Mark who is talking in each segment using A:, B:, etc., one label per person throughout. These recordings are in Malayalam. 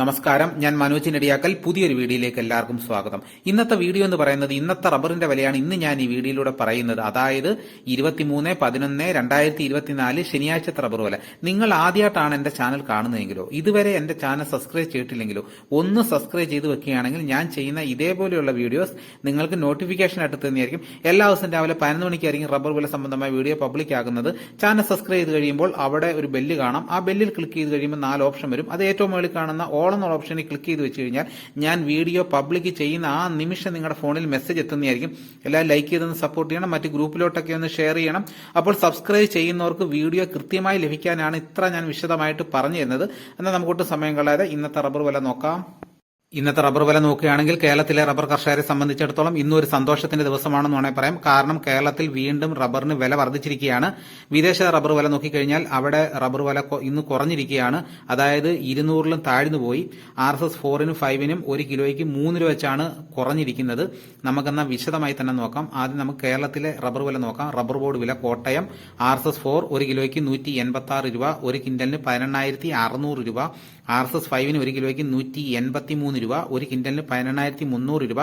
A: നമസ്കാരം. ഞാൻ മനോജ് നെടിയാക്കൽ. പുതിയൊരു വീഡിയോയിലേക്ക് എല്ലാവർക്കും സ്വാഗതം. ഇന്നത്തെ വീഡിയോ എന്ന് പറയുന്നത് ഇന്നത്തെ റബ്ബറിന്റെ വിലയാണ്. ഇന്ന് ഞാൻ ഈ വീഡിയോയിലൂടെ പറയുന്നത് അതായത് ഇരുപത്തിമൂന്ന് പതിനൊന്ന് രണ്ടായിരത്തി ഇരുപത്തിനാല് ശനിയാഴ്ചത്തെ റബ്ബർ വില. നിങ്ങൾ ആദ്യമായിട്ടാണ് എന്റെ ചാനൽ കാണുന്നതെങ്കിലോ ഇതുവരെ എന്റെ ചാനൽ സബ്സ്ക്രൈബ് ചെയ്തിട്ടില്ലെങ്കിലോ ഒന്ന് സബ്സ്ക്രൈബ് ചെയ്ത് വെക്കുകയാണെങ്കിൽ ഞാൻ ചെയ്യുന്ന ഇതേപോലെയുള്ള വീഡിയോസ് നിങ്ങൾക്ക് നോട്ടിഫിക്കേഷൻ ആയിട്ട് തന്നെയായിരിക്കും. എല്ലാ ദിവസം രാവിലെ പതിനൊന്ന് മണിക്കായിരിക്കും റബ്ബർ വില സംബന്ധമായ വീഡിയോ പബ്ലിക് ആകുന്നത്. ചാനൽ സബ്സ്ക്രൈബ് ചെയ്ത് കഴിയുമ്പോൾ അവിടെ ഒരു ബെല്ല് കാണാം. ആ ബെല്ലിൽ ക്ലിക്ക് ചെയ്ത് കഴിയുമ്പോൾ നാല് ഓപ്ഷൻ വരും. അത് ഏറ്റവും മുകളിൽ കാണുന്ന ഓൾ എന്നുള്ള ഓപ്ഷനിൽ ക്ലിക്ക് ചെയ്ത് വെച്ച് കഴിഞ്ഞാൽ ഞാൻ വീഡിയോ പബ്ലിക് ചെയ്യുന്ന ആ നിമിഷം നിങ്ങളുടെ ഫോണിൽ മെസ്സേജ് എത്തുന്നതായിരിക്കും. എല്ലാവരും ലൈക്ക് ചെയ്തൊന്ന് സപ്പോർട്ട് ചെയ്യണം. മറ്റ് ഗ്രൂപ്പിലോട്ടൊക്കെ ഒന്ന് ഷെയർ ചെയ്യണം. അപ്പോൾ സബ്സ്ക്രൈബ് ചെയ്യുന്നവർക്ക് വീഡിയോ കൃത്യമായി ലഭിക്കാനാണ് ഇത്ര ഞാൻ വിശദമായിട്ട് പറഞ്ഞു തരുന്നത്. എന്നാൽ നമുക്കൊട്ട് സമയം കളയാതെ ഇന്നത്തെ റബ്ബർ വില നോക്കാം. ഇന്നത്തെ റബ്ബർ വില നോക്കുകയാണെങ്കിൽ കേരളത്തിലെ റബ്ബർ കർഷകരെ സംബന്ധിച്ചിടത്തോളം ഇന്നൊരു സന്തോഷത്തിന്റെ ദിവസമാണെന്ന് വേണേൽ പറയാം. കാരണം കേരളത്തിൽ വീണ്ടും റബ്ബറിന് വില വർദ്ധിച്ചിരിക്കുകയാണ്. വിദേശ റബ്ബർ വില നോക്കിക്കഴിഞ്ഞാൽ അവിടെ റബ്ബർ വില ഇന്ന് കുറഞ്ഞിരിക്കുകയാണ്. അതായത് ഇരുന്നൂറിലും താഴ്ന്നു പോയി. ആർ എസ് എസ് ഫോറിനും ഫൈവിനും ഒരു കിലോയ്ക്ക് മൂന്ന് രൂപ വെച്ചാണ് കുറഞ്ഞിരിക്കുന്നത്. നമുക്കെന്നാൽ വിശദമായി തന്നെ നോക്കാം. ആദ്യം നമുക്ക് കേരളത്തിലെ റബ്ബർ വില നോക്കാം. റബ്ബർ ബോർഡ് വില Kottayam. R S S four ഒരു കിലോയ്ക്ക് നൂറ്റി എൺപത്തി ആറ് രൂപ. ഒരു കിൻഡലിന് പതിനെണ്ണായിരത്തി അറുന്നൂറ് രൂപ. ആർ എസ് എസ് ഫൈവിന് ഒരു കിലോയ്ക്ക് നൂറ്റി എൺപത്തി മൂന്ന് രൂപ ഒരു കിൻഡലിന് പതിനെണ്ണായിരത്തി മുന്നൂറ് രൂപ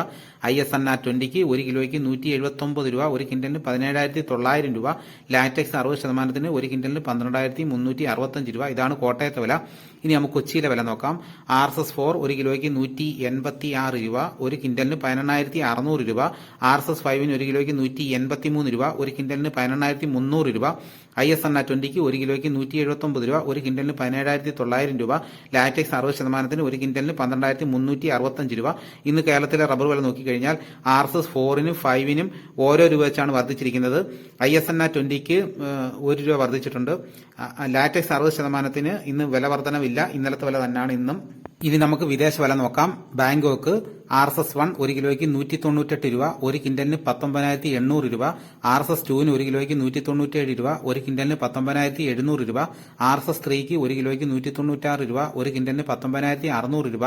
A: ഐ എസ് എൻ ആർ ട്വന്റിക്ക് ഒരു കിലോയ്ക്ക് നൂറ്റി എഴുപത്തി ഒമ്പത് രൂപ ഒരു കിൻഡലിന് പതിനേഴായിരത്തി തൊള്ളായിരം രൂപ ലാറ്റക്സ് അറുപത് ശതമാനത്തിന് ഒരു കിൻഡലിന് പന്ത്രണ്ടായിരത്തി മുന്നൂറ്റി അറുപത്തഞ്ച് രൂപ. ഇതാണ് കോട്ടയത്തെ വില. ഇനി നമുക്ക് കൊച്ചിയിലെ വില നോക്കാം. ആർ എസ് എസ് ഫോർ ഒരു കിലോയ്ക്ക് നൂറ്റി എൺപത്തി ആറ് രൂപ ഒരു കിൻഡലിന് പതിനെണ്ണായിരത്തി അറുന്നൂറ് രൂപ ആർ എസ് എസ് ഫൈവിന് ഒരു കിലോയ്ക്ക് നൂറ്റി എൺപത്തി മൂന്ന് രൂപ ഒരു കിൻഡലിന് പതിനെണ്ണായിരത്തി മുന്നൂറ് രൂപ ഐ എസ് ആർ ട്വന്റിക്ക് ഒരു കിലോയ്ക്ക് നൂറ്റി എഴുപത്തി ഒമ്പത് രൂപ ഒരു കിൻഡലിന് പതിനേഴായിരത്തി തൊള്ളായിരം രൂപ ലാറ്റക്സ് അറുപത് ശതമാനത്തിന് ഒരു കിൻഡലിന് പന്ത്രണ്ടായിരത്തി മുന്നൂറ്റി അറുപത്തഞ്ച് രൂപ. ഇന്ന് കേരളത്തിലെ റബ്ബർ വില നോക്കിക്കഴിഞ്ഞാൽ ആർ എസ് എസ് ഫോറിനും ഫൈവിനും ഓരോ രൂപ വെച്ചാണ് വർദ്ധിച്ചിരിക്കുന്നത്. ഐ എസ് ആർ ട്വന്റിക്ക് ഒരു രൂപ വർദ്ധിച്ചിട്ടുണ്ട്. ലാറ്റക്സ് അറുപത് ശതമാനത്തിന് ഇന്ന് വില വർധനവില്ല. ഇന്നലത്തെ വില തന്നെയാണ് ഇന്നും. ഇനി നമുക്ക് വിദേശ വില നോക്കാം. Bangkok R S S one ഒരു കിലോയ്ക്ക് നൂറ്റി തൊണ്ണൂറ്റെട്ട് രൂപ ഒരു കിൻഡലിന് പത്തൊമ്പതിനായിരത്തി എണ്ണൂറ് രൂപ ആർ എസ് എസ് ടുവിന് ഒരു കിലോയ്ക്ക് നൂറ്റി തൊണ്ണൂറ്റേഴ് രൂപ ഒരു കിൻഡലിന് പത്തൊമ്പതിനായിരത്തി എഴുന്നൂറ് രൂപ ആർ എസ് എസ് ത്രീക്ക് ഒരു കിലോയ്ക്ക് നൂറ്റി തൊണ്ണൂറ്റാറ് രൂപ ഒരു കിൻഡലിന് പത്തൊമ്പതിനായിരത്തി അറുന്നൂറ് രൂപ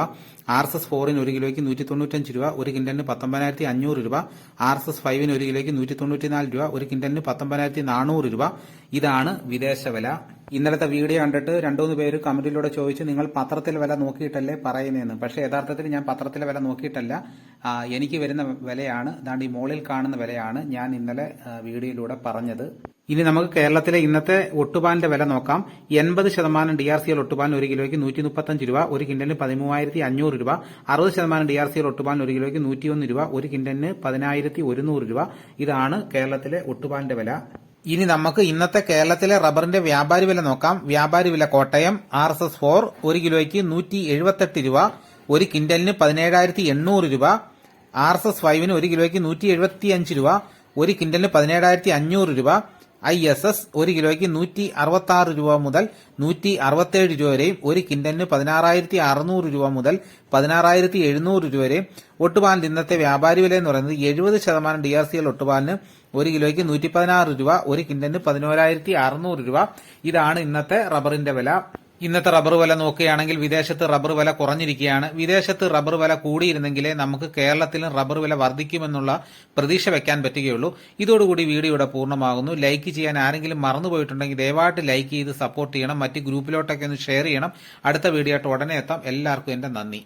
A: ആർ എസ് എസ് ഫോറിന് ഒരു കിലോയ്ക്ക് നൂറ്റി തൊണ്ണൂറ്റഞ്ച് രൂപ ഒരു കിൻഡലിന് പത്തൊമ്പതിനായിരത്തി അഞ്ഞൂറ് രൂപ ആർ എസ് എസ് ഫൈവിന് ഒരു കിലോയ്ക്ക് നൂറ്റി തൊണ്ണൂറ്റിനാല് രൂപ ഒരു കിൻഡലിന് പത്തൊമ്പതിനായിരത്തി നാനൂറ് രൂപ. ഇതാണ് വിദേശ വില. ഇന്നലത്തെ വീഡിയോ കണ്ടിട്ട് രണ്ടുമൂന്ന് പേര് കമന്റിലൂടെ ചോദിച്ചു നിങ്ങൾ പത്രത്തിൽ വില നോക്കിയിട്ടല്ലേ പറയുന്നതെന്ന്. പക്ഷേ യഥാർത്ഥത്തിൽ ഞാൻ പത്രത്തിലെ വില നോക്കിയിട്ടല്ല. എനിക്ക് വരുന്ന വിലയാണ്. അതാണ്ട് ഈ മോളിൽ കാണുന്ന വിലയാണ് ഞാൻ ഇന്നലെ വീഡിയോയിലൂടെ പറഞ്ഞത്. ഇനി നമുക്ക് കേരളത്തിലെ ഇന്നത്തെ ഒട്ടുപാലിന്റെ വില നോക്കാം. എൺപത് ശതമാനം ഡി ആർ സി എൽ ഒട്ടുപാലിന് ഒരു കിലോയ്ക്ക് നൂറ്റി മുപ്പത്തഞ്ച് രൂപ ഒരു കിൻഡലിന് പതിമൂവായിരത്തി അഞ്ഞൂറ് രൂപ. അറുപത് ശതമാനം ഡി ആർ സി എൽ ഒട്ടുപാലിന് ഒരു കിലോയ്ക്ക് നൂറ്റിയൊന്ന് രൂപ ഒരു കിൻഡലിന് പതിനായിരത്തി ഒരുന്നൂറ് രൂപ. ഇതാണ് കേരളത്തിലെ ഒട്ടുപാലിന്റെ വില. ഇനി നമുക്ക് ഇന്നത്തെ കേരളത്തിലെ റബ്ബറിന്റെ വ്യാപാരി വില നോക്കാം. വ്യാപാരി വില Kottayam R S S four ഒരു കിലോയ്ക്ക് നൂറ്റി എഴുപത്തെട്ട് രൂപ ഒരു കിൻഡലിന് പതിനേഴായിരത്തി എണ്ണൂറ് രൂപ ആർ എസ് എസ് ഫൈവിന് ഒരു കിലോയ്ക്ക് നൂറ്റി എഴുപത്തി അഞ്ച് രൂപ ഒരു കിൻഡലിന് പതിനേഴായിരത്തി അഞ്ഞൂറ് രൂപ ഐ എസ് എസ് ഒരു കിലോയ്ക്ക് നൂറ്റി അറുപത്തി ആറ് രൂപ മുതൽ നൂറ്റി അറുപത്തേഴ് രൂപ വരെയും ഒരു കിൻഡലിന് പതിനാറായിരത്തി അറുന്നൂറ് രൂപ മുതൽ പതിനാറായിരത്തി എഴുന്നൂറ് രൂപ വരെയും. ഒട്ടുപാലിന് ഇന്നത്തെ വ്യാപാരി വില എന്ന് പറയുന്നത് എഴുപത് ശതമാനം ഡി ആർ സി എൽ ഒട്ടുപാലിന് ഒരു കിലോയ്ക്ക് നൂറ്റി പതിനാറ് രൂപ ഒരു കിൻഡലിന് പതിനോരായിരത്തി അറുന്നൂറ് രൂപ. ഇതാണ് ഇന്നത്തെ റബ്ബറിന്റെ വില. ഇന്നത്തെ റബ്ബർ വില നോക്കുകയാണെങ്കിൽ വിദേശത്ത് റബ്ബർ വില കുറഞ്ഞിരിക്കുകയാണ്. വിദേശത്ത് റബ്ബർ വില കൂടിയിരുന്നെങ്കിലേ നമുക്ക് കേരളത്തിലും റബ്ബർ വില വർദ്ധിക്കുമെന്നുള്ള പ്രതീക്ഷ വെക്കാൻ പറ്റുകയുള്ളൂ. ഇതോടുകൂടി വീഡിയോ ഇവിടെ പൂർണമാകുന്നു. ലൈക്ക് ചെയ്യാൻ ആരെങ്കിലും മറന്നുപോയിട്ടുണ്ടെങ്കിൽ ദയവായിട്ട് ലൈക്ക് ചെയ്ത് സപ്പോർട്ട് ചെയ്യണം. മറ്റ് ഗ്രൂപ്പിലോട്ടൊക്കെ ഒന്ന് ഷെയർ ചെയ്യണം. അടുത്ത വീഡിയോ ആയിട്ട് ഉടനെ എത്താം. എല്ലാവർക്കും എന്റെ നന്ദി.